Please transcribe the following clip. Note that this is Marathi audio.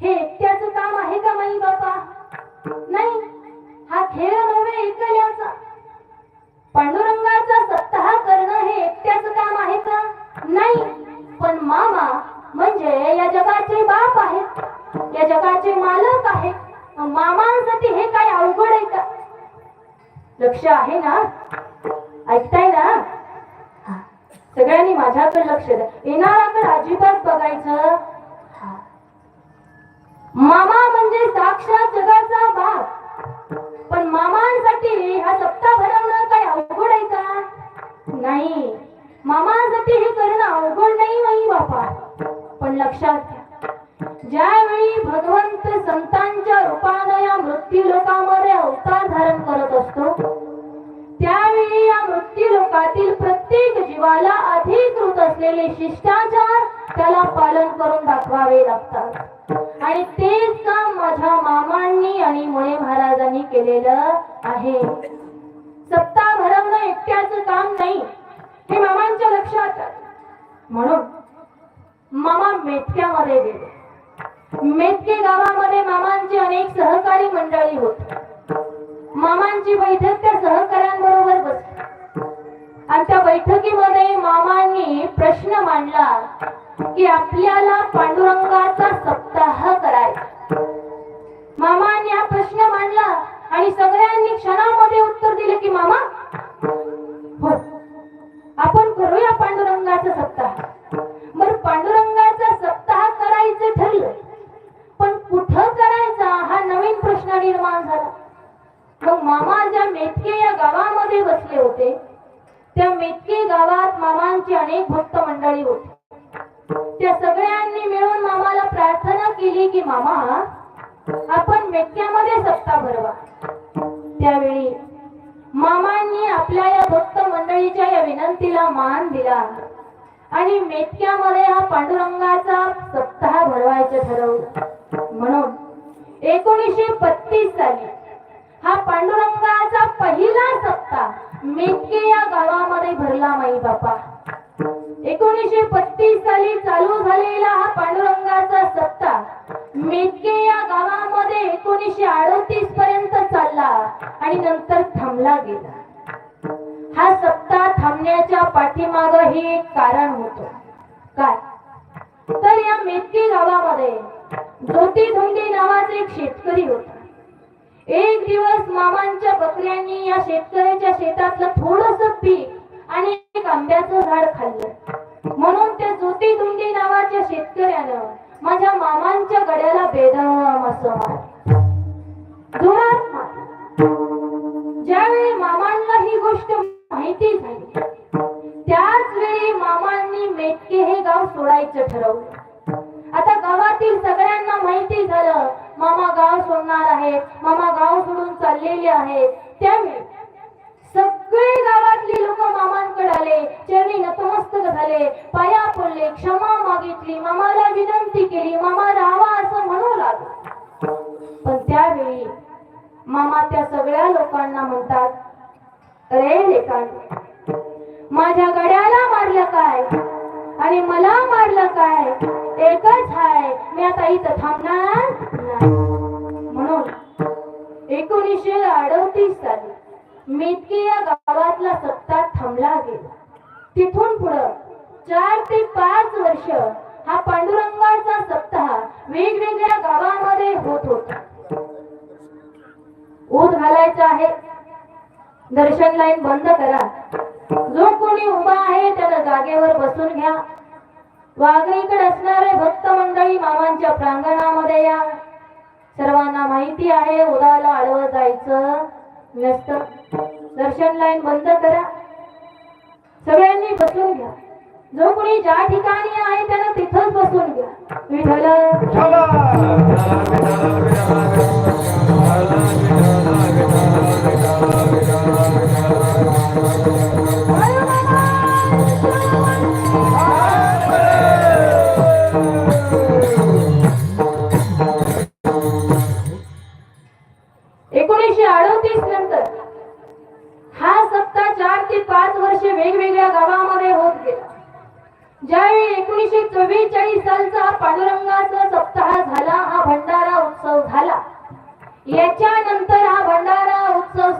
हे एकट्याचं काम आहे का माई बापा? नाही. हा खेळ नव्हे एकल्याचा. पांडुरंगाचा सत्ता करणं हे एकट्याचं काम आहे का? नाही. पण मामा म्हणजे या जगाचे बाप आहेत. या जगाचे मालक आहेत. मामांसाठी हे काय अवघड आहे का? लक्ष आहे ना? ऐकताय ना? सगळ्यांनी माझ्याकडे लक्ष द्या. येणाराकडे अजिबात बघायचं मामा म्हणजे साक्षात जगाचा बाप. पण मामांसाठी हा सप्ताह भरवणं काय अवघड आहे का? नाही. मामांसाठी हे करणं अवघड नाही नाही बापा. पण लक्षात घ्या. ज्यावेळी भगवंत संतांच्या रूपानं या मृत्यू लोकांमध्ये अवतार धारण करत असतो त्यावेळी या मृत्यू लोकातील प्रत्येक जीवाला अधिकृत असलेले शिष्टाचार त्याला पालन करून दाखवावे लागतात. आणि तेच काम माझ्या मामांनी आणि मुळे महाराजांनी केलेलं आहे. सत्ता भरवणं एकट्याच काम नाही हे मामांच्या लक्षात. म्हणून मामा मेटक्यामध्ये गेले. मेटके गावामध्ये मामांची अनेक सहकारी मंडळी होत. मामांची बैठक त्या सहकाऱ्यांबरोबर बसली. आणि त्या बैठकीमध्ये मामांनी प्रश्न मांडला की आपल्याला पांडुरंगाचा सप्ताह करायचा. मामाने हा प्रश्न मांडला आणि सगळ्यांनी क्षणामध्ये उत्तर दिले की मामा हो आपण करूया पांडुरंगाचा सप्ताह. बर पांडुरंगाचा सप्ताह करायचं ठरलं. पण कुठं करायचा हा नवीन प्रश्न निर्माण झाला. मग मामा ज्या मेथके या गावामध्ये बसले होते त्या मेथके गावात मामांची अनेक भक्त मंडळी होती. त्या सगळ्यांनी मिळून मामाला प्रार्थना केली की मामा आपण मेक्यामध्ये सत्ता भरवा. त्यावेळी मामांनी आपल्या या भक्त मंडळीच्या या विनंतीला मान दिला आणि मेटक्यामध्ये हा पांडुरंगाचा सप्ताह भरवायचं ठरवलं. म्हणून एकोणीसशे पस्तीस साली हा पांडुरंगाचा पहिला सप्ताह मेटके या गावामध्ये भरला माई बापा एकोणीसशे पस्तीस साली चालू झालेला हा पांडुरंगाचा सप्ताह. मेटके या गावामध्ये एकोणीसशे अडतीस पर्यंत चालला आणि नंतर थांबला गेला. हा सप्ताह थांबण्याच्या पाठीमाग हे एक कारण होतं. काय? तर या मेटकी गावामध्ये ज्योती धोंडे नावाचे एक शेतकरी होता. एक दिवस मामांच्या बकऱ्यांनी या शेतकऱ्याच्या शेतातलं थोडं असं. ज्यावेळी मामांना ही गोष्ट माहिती झाली त्याच वेळी मामांनी मेटके हे गाव सोडायचं ठरवलं. आता गावातील सगळ्यांना माहिती झालं मामा गाव सोडणार आहेत मामा गाव सोडून चाललेले आहेत त्यावेळी सगळे गावातले लोक मामांकडे आले चरणी नतमस्तक झाले पाया पडले क्षमा मागितली मामाला विनंती केली मामा राहावा असं म्हणू लागले. मामा त्या सगळ्या लोकांना म्हणतात रे लेकांनो माझ्या गड्याला मारलं काय? आणि मला मारलं काय? एकच हाय मी आता इथं थांबणार नाही. म्हणून एकोणीसशे अडतीस साली मेतकी या गावातला सत्ता थांबला गेला. तिथून पुढं चार ते पाच वर्ष हा पांडुरंगाचा सप्ताह वेगवेगळ्या गावांमध्ये होत होता. ऊन घालायचं आहे. दर्शन लाईन बंद करा. जो कोणी उभा आहे त्याला जागेवर बसून घ्या. वागळीकडे असणारे भक्त मंडळी मामांच्या प्रांगणामध्ये या. सर्वांना माहिती आहे उदाला आडवं जायचं व्यस्त दर्शन लाईन बंद करा. सगळ्यांनी बसून घ्या. जो कोणी ज्या ठिकाणी आहे एकोणीसशे अडतीस नंतर हा सप्ताह चार ते पाच वर्षे वेगवेगळ्या गावामध्ये होत गेला. ज्यावेळी एकोणीसशे चव्वेचाळीस सालचा पांडुरंगाचा सप्ताह झाला हा भंडारा उत्सव झाला. याच्यानंतर हा भंडारा उत्सव